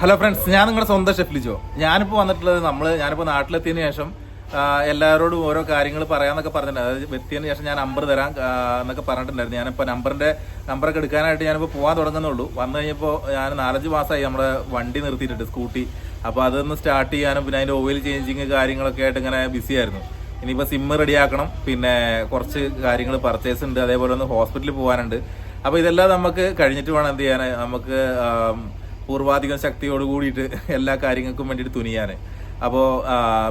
Hello friends ഞാൻ നിങ്ങളുടെ സ്വന്തം ഷെഫ് ലിജോ. ഞാനിപ്പോൾ വന്നിട്ടുള്ളത് നമ്മൾ ഞാനിപ്പോൾ നാട്ടിലെത്തിയതിന് ശേഷം എല്ലാവരോടും ഓരോ കാര്യങ്ങൾ പറയാന്നൊക്കെ പറഞ്ഞിട്ടുണ്ടായിരുന്നു അതായത് എത്തിയതിന് ശേഷം ഞാൻ നമ്പർ തരാം എന്നൊക്കെ പറഞ്ഞിട്ടുണ്ടായിരുന്നു. ഞാനിപ്പോൾ നമ്പറിന്റെ നമ്പറൊക്കെ എടുക്കാനായിട്ട് ഞാനിപ്പോൾ പോകാൻ തുടങ്ങുന്നുള്ളൂ. വന്നു കഴിഞ്ഞപ്പോൾ ഞാൻ നാലഞ്ച് മാസമായി നമ്മുടെ വണ്ടി നിർത്തിയിട്ടുണ്ട് സ്കൂട്ടി. അപ്പോൾ അതൊന്ന് സ്റ്റാർട്ട് ചെയ്യാനും പിന്നെ അതിന്റെ ഓയിൽ ചേഞ്ചിങ് കാര്യങ്ങളൊക്കെ ആയിട്ട് ഇങ്ങനെ ബിസി ആയിരുന്നു. ഇനിയിപ്പോൾ സിമ്മ് റെഡിയാക്കണം പിന്നെ കുറച്ച് കാര്യങ്ങൾ പർച്ചേസ് ഉണ്ട്. അതേപോലെ ഒന്ന് ഹോസ്പിറ്റലിൽ പോകാനുണ്ട് അപ്പോൾ ഇതെല്ലാം നമുക്ക് കഴിഞ്ഞിട്ട് വേണം എന്ത് ചെയ്യാൻ നമുക്ക് പൂർവാധികം ശക്തിയോട് കൂടിയിട്ട് എല്ലാ കാര്യങ്ങൾക്കും വേണ്ടിയിട്ട് തുനിയാൻ അപ്പോൾ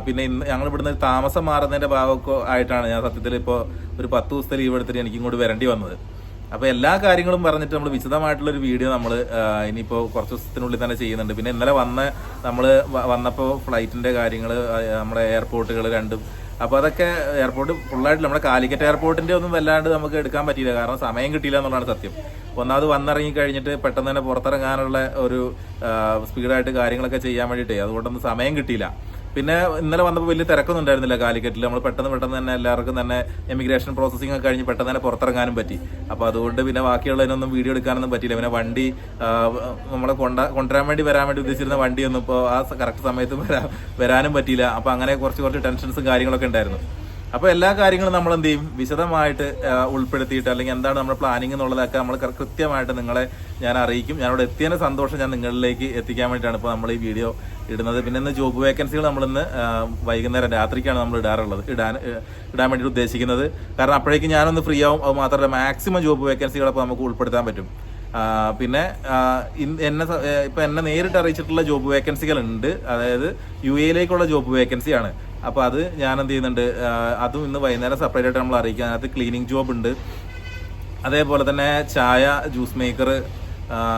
പിന്നെ ഇന്ന് ഞങ്ങൾ ഇവിടുന്ന് താമസം മാറുന്നതിന്റെ ഭാഗമൊക്കെ ആയിട്ടാണ് ഞാൻ സത്യത്തിൽ ഇപ്പോൾ ഒരു പത്ത് ദിവസത്തെ ലീവ് എടുത്തിട്ട് എനിക്ക് ഇങ്ങോട്ട് വരേണ്ടി വന്നത്. അപ്പോൾ എല്ലാ കാര്യങ്ങളും പറഞ്ഞിട്ട് നമ്മൾ വിശദമായിട്ടുള്ള ഒരു വീഡിയോ നമ്മൾ ഇനിയിപ്പോൾ കുറച്ച് ദിവസത്തിനുള്ളിൽ തന്നെ ചെയ്യുന്നുണ്ട്. പിന്നെ ഇന്നലെ വന്ന നമ്മൾ വന്നപ്പോൾ ഫ്ലൈറ്റിന്റെ കാര്യങ്ങൾ നമ്മുടെ എയർപോർട്ടുകൾ രണ്ടും അപ്പോൾ അതൊക്കെ എയർപോർട്ട് ഫുള്ളായിട്ട് നമ്മുടെ കാലിക്കറ്റ് എയർപോർട്ടിന്റെ ഒന്നും വല്ലാണ്ട് നമുക്ക് എടുക്കാൻ പറ്റിയില്ല. കാരണം സമയം കിട്ടിയില്ല എന്നുള്ളതാണ് സത്യം. ഒന്നാമത് വന്നിറങ്ങി കഴിഞ്ഞിട്ട് പെട്ടെന്ന് തന്നെ പുറത്തിറങ്ങാനുള്ള ഒരു സ്പീഡായിട്ട് കാര്യങ്ങളൊക്കെ ചെയ്യാൻ വേണ്ടിയിട്ടേ. അതുകൊണ്ടൊന്നും സമയം കിട്ടിയില്ല. പിന്നെ ഇന്നലെ വന്നപ്പോൾ വലിയ തിരക്കൊന്നും ഉണ്ടായിരുന്നില്ല കാലിക്കറ്റിൽ നമ്മൾ പെട്ടെന്ന് പെട്ടെന്ന് തന്നെ എല്ലാവർക്കും തന്നെ എമിഗ്രേഷൻ പ്രോസസ്സിംഗ് ഒക്കെ കഴിഞ്ഞ് പെട്ടെന്ന് തന്നെ പുറത്തിറങ്ങാനും പറ്റി. അപ്പോൾ അതുകൊണ്ട് പിന്നെ ബാക്കിയുള്ളതിനൊന്നും വീഡിയോ എടുക്കാനൊന്നും പറ്റിയില്ല. പിന്നെ വണ്ടി നമ്മളെ കൊണ്ട കൊണ്ടുവരാൻ വേണ്ടി വരാൻ വേണ്ടി ഉദ്ദേശിച്ചിരുന്ന വണ്ടിയൊന്നും ഇപ്പോൾ ആ കറക്റ്റ് സമയത്ത് വരാ വരാനും പറ്റിയില്ല. അപ്പോൾ അങ്ങനെ കുറച്ച് കുറച്ച് ടെൻഷൻസും കാര്യങ്ങളൊക്കെ ഉണ്ടായിരുന്നു. അപ്പോൾ എല്ലാ കാര്യങ്ങളും നമ്മൾ എന്ത് ചെയ്യും? വിശദമായിട്ട് ഉൾപ്പെടുത്തിയിട്ട് അല്ലെങ്കിൽ എന്താണ് നമ്മുടെ പ്ലാനിങ് എന്നുള്ളതൊക്കെ നമ്മൾ കൃത്യമായിട്ട് നിങ്ങളെ ഞാൻ അറിയിക്കും. ഞാനിവിടെ എത്തിയതിന്റെ സന്തോഷം ഞാൻ നിങ്ങളിലേക്ക് എത്തിക്കാൻ വേണ്ടിയിട്ടാണ് ഇപ്പോൾ നമ്മൾ ഈ വീഡിയോ ഇടുന്നത്. പിന്നെ ഇന്ന് ജോബ് വേക്കൻസികൾ നമ്മൾ ഇന്ന് വൈകുന്നേരം രാത്രിക്കാണ് നമ്മൾ ഇടാറുള്ളത്. ഇടാൻ ഇടാൻ വേണ്ടി ഉദ്ദേശിക്കുന്നത്. കാരണം അപ്പോഴേക്കും ഞാനൊന്ന് ഫ്രീ ആവും. അത് മാത്രമല്ല മാക്സിമം ജോബ് വേക്കൻസികൾ അപ്പോൾ നമുക്ക് ഉൾപ്പെടുത്താൻ പറ്റും. പിന്നെ എന്നെ ഇപ്പൊ എന്നെ നേരിട്ട് അറിയിച്ചിട്ടുള്ള ജോബ് വേക്കൻസികൾ ഉണ്ട്. അതായത് യു എയിലേക്കുള്ള ജോബ് വേക്കൻസിയാണ് അപ്പൊ അത് ഞാൻ എന്ത് ചെയ്യുന്നുണ്ട് അതും ഇന്ന് വൈകുന്നേരം സെപ്പറേറ്റ് ആയിട്ട് നമ്മൾ അറിയിക്കുക അതിനകത്ത് ക്ലീനിങ് ജോബ് ഉണ്ട്. അതേപോലെ തന്നെ ചായ ജ്യൂസ് മേക്കർ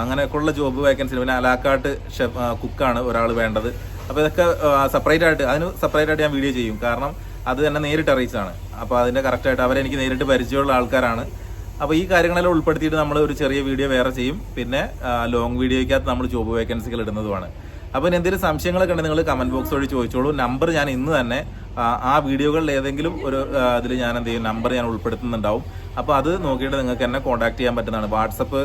അങ്ങനെയൊക്കെയുള്ള ജോബ് വേക്കൻസി പിന്നെ അലാക്കാട്ട് ഷെഫ് കുക്കാണ് ഒരാൾ വേണ്ടത്. അപ്പോൾ ഇതൊക്കെ സെപ്പറേറ്റ് ആയിട്ട് അതിന് സെപ്പറേറ്റ് ആയിട്ട് ഞാൻ വീഡിയോ ചെയ്യും. കാരണം അത് തന്നെ നേരിട്ട് അറിയിച്ചാണ് അപ്പോൾ അതിന്റെ കറക്റ്റായിട്ട് അവരെനിക്ക് നേരിട്ട് പരിചയമുള്ള ആൾക്കാരാണ്. അപ്പോൾ ഈ കാര്യങ്ങളെല്ലാം ഉൾപ്പെടുത്തിയിട്ട് നമ്മൾ ഒരു ചെറിയ വീഡിയോ വേറെ ചെയ്യും. പിന്നെ ലോങ് വീഡിയോയ്ക്കകത്ത് നമ്മൾ ജോബ് വേക്കൻസികൾ ഇടുന്നതുമാണ്. അപ്പോൾ എന്തെങ്കിലും സംശയങ്ങളൊക്കെ ഉണ്ടെങ്കിൽ നിങ്ങൾ കമന്റ് ബോക്സ് വഴി ചോദിച്ചോളൂ. നമ്പർ ഞാൻ ഇന്ന് തന്നെ ആ, വീഡിയോകളിൽ ഏതെങ്കിലും ഒരു ഇതിൽ ഞാൻ എന്ത് ചെയ്യും നമ്പർ ഞാൻ ഉൾപ്പെടുത്തുന്നുണ്ടാവും. അപ്പോൾ അത് നോക്കിയിട്ട് നിങ്ങൾക്ക് എന്നെ കോൺടാക്ട് ചെയ്യാൻ പറ്റുന്നതാണ്. വാട്സപ്പ്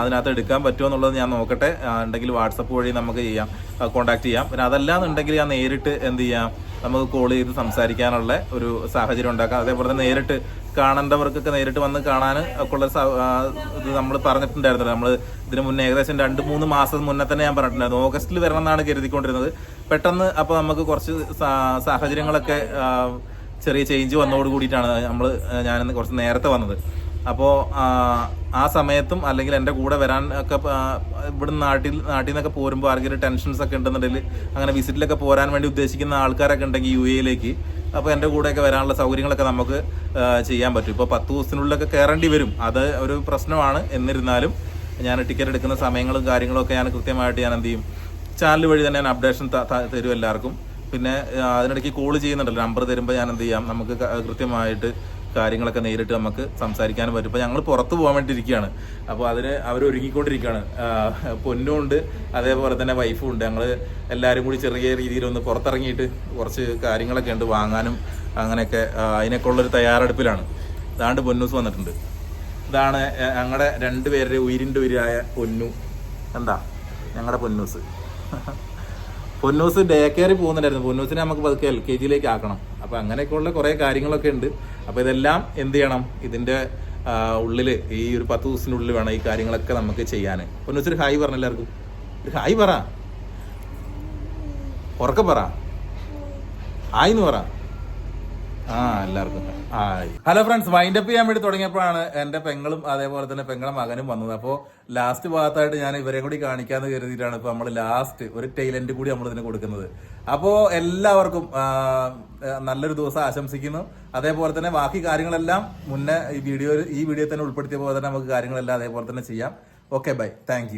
അതിനകത്ത് എടുക്കാൻ പറ്റുമോ എന്നുള്ളത് ഞാൻ നോക്കട്ടെ. ഉണ്ടെങ്കിൽ വാട്സപ്പ് വഴി നമുക്ക് ചെയ്യാം. കോൺടാക്ട് ചെയ്യാം. പിന്നെ അതല്ലാന്നുണ്ടെങ്കിൽ ഞാൻ നേരിട്ട് എന്ത് ചെയ്യാം? നമുക്ക് കോൾ ചെയ്ത് സംസാരിക്കാനുള്ള ഒരു സാഹചര്യം ഉണ്ടാക്കാം. അതേപോലെ തന്നെ നേരിട്ട് കാണേണ്ടവർക്കൊക്കെ നേരിട്ട് വന്ന് കാണാൻ ഒക്കെ ഉള്ള ഇത് നമ്മൾ പറഞ്ഞിട്ടുണ്ടായിരുന്നല്ലോ. നമ്മൾ ഇതിന് മുന്നേ ഏകദേശം രണ്ട് മൂന്ന് മാസം മുന്നേ തന്നെ ഞാൻ പറഞ്ഞിട്ടുണ്ടായിരുന്നു. ഓഗസ്റ്റിൽ വരണം എന്നാണ് കരുതിക്കൊണ്ടിരുന്നത്. പെട്ടെന്ന് അപ്പോൾ നമുക്ക് കുറച്ച് സാഹചര്യങ്ങളൊക്കെ ചെറിയ ചേഞ്ച് വന്നതോട് കൂടിയിട്ടാണ് നമ്മൾ ഞാനിന്ന് കുറച്ച് നേരത്തെ വന്നത്. അപ്പോൾ ആ സമയത്തും അല്ലെങ്കിൽ എന്റെ കൂടെ വരാൻ ഒക്കെ ഇവിടുന്ന് നാട്ടിൽ നാട്ടിൽ നിന്നൊക്കെ പോരുമ്പോൾ ആർക്കൊരു ടെൻഷൻസ് ഒക്കെ ഉണ്ടെന്നുണ്ടെങ്കിൽ അങ്ങനെ വിസിറ്റിലൊക്കെ പോരാൻ വേണ്ടി ഉദ്ദേശിക്കുന്ന ആൾക്കാരൊക്കെ ഉണ്ടെങ്കിൽ യു എയിലേക്ക് അപ്പോൾ എന്റെ കൂടെയൊക്കെ വരാനുള്ള സൗകര്യങ്ങളൊക്കെ നമുക്ക് ചെയ്യാൻ പറ്റും. ഇപ്പോൾ പത്ത് ദിവസത്തിനുള്ളിലൊക്കെ കയറേണ്ടി വരും. അത് ഒരു പ്രശ്നമാണ്. എന്നിരുന്നാലും ഞാൻ ടിക്കറ്റ് എടുക്കുന്ന സമയങ്ങളും കാര്യങ്ങളും ഒക്കെ ഞാൻ കൃത്യമായിട്ട് ഞാൻ എന്ത് ചെയ്യും? ചാനൽ വഴി തന്നെ ഞാൻ അപ്ഡേഷൻ തരും എല്ലാവർക്കും. പിന്നെ അതിനിടയ്ക്ക് കോൾ ചെയ്യുന്നുണ്ടല്ലോ. നമ്പർ തരുമ്പോൾ ഞാൻ എന്ത് ചെയ്യാം? നമുക്ക് കൃത്യമായിട്ട് കാര്യങ്ങളൊക്കെ നേരിട്ട് നമുക്ക് സംസാരിക്കാനും പറ്റും. ഇപ്പോൾ ഞങ്ങൾ പുറത്ത് പോകാൻ വേണ്ടിയിരിക്കുകയാണ് അപ്പോൾ അതിന് അവർ ഒരുങ്ങിക്കൊണ്ടിരിക്കുകയാണ്. പൊന്നും ഉണ്ട് അതേപോലെ തന്നെ വൈഫും ഉണ്ട്. ഞങ്ങൾ എല്ലാവരും കൂടി ചെറിയ രീതിയിൽ ഒന്ന് പുറത്തിറങ്ങിയിട്ട് കുറച്ച് കാര്യങ്ങളൊക്കെ ഉണ്ട് വാങ്ങാനും അങ്ങനെയൊക്കെ അതിനൊക്കെ ഉള്ളൊരു തയ്യാറെടുപ്പിലാണ്. ഇതാണ്ട് പൊന്നൂസ് വന്നിട്ടുണ്ട്. ഇതാണ് ഞങ്ങളുടെ രണ്ടുപേരുടെ ഉയിരിന്റെ ഉയിരായ പൊന്നു. എന്താ? ഞങ്ങളുടെ പൊന്നൂസ്. പൊന്നൂസ് ഡേ കെയറിൽ പോകുന്നുണ്ടായിരുന്നു. പൊന്നൂസിനെ നമുക്ക് പതുക്കെ എൽ കെ ജിയിലേക്ക് ആക്കണം. അപ്പൊ അങ്ങനെയൊക്കെയുള്ള കുറേ കാര്യങ്ങളൊക്കെ ഉണ്ട്. അപ്പൊ ഇതെല്ലാം എന്ത് ചെയ്യണം? ഇതിന്റെ ഉള്ളിൽ ഈ ഒരു പത്ത് ദിവസത്തിനുള്ളിൽ വേണം ഈ കാര്യങ്ങളൊക്കെ നമുക്ക് ചെയ്യാൻ പൊന്നൂസ് ഒരു ഹായ് പറഞ്ഞ എല്ലാവർക്കും. ഒരു ഹായ് പറ. ഉറക്കെ പറ. ഹായ് എന്ന് പറ. ആ എല്ലാവർക്കും. ഹലോ ഫ്രണ്ട്സ് വൈൻഡ് അപ്പ് ചെയ്യാൻ വേണ്ടി തുടങ്ങിയപ്പോഴാണ് എന്റെ പെങ്ങളും അതേപോലെ തന്നെ പെങ്ങളെ മകനും വന്നത്. അപ്പോൾ ലാസ്റ്റ് ഭാഗത്തായിട്ട് ഞാൻ ഇവരെ കൂടി കാണിക്കാന്ന് കരുതിയിട്ടാണ് ഇപ്പൊ നമ്മൾ ലാസ്റ്റ് ഒരു ടൈലന്റ് കൂടി നമ്മൾ ഇതിന് കൊടുക്കുന്നത്. അപ്പോ എല്ലാവർക്കും നല്ലൊരു ദിവസം ആശംസിക്കുന്നു. അതേപോലെ തന്നെ ബാക്കി കാര്യങ്ങളെല്ലാം മുന്നേ ഈ വീഡിയോ ഈ വീഡിയോ തന്നെ ഉൾപ്പെടുത്തിയ പോലെ തന്നെ നമുക്ക് കാര്യങ്ങളെല്ലാം അതേപോലെ തന്നെ ചെയ്യാം. Okay bye thank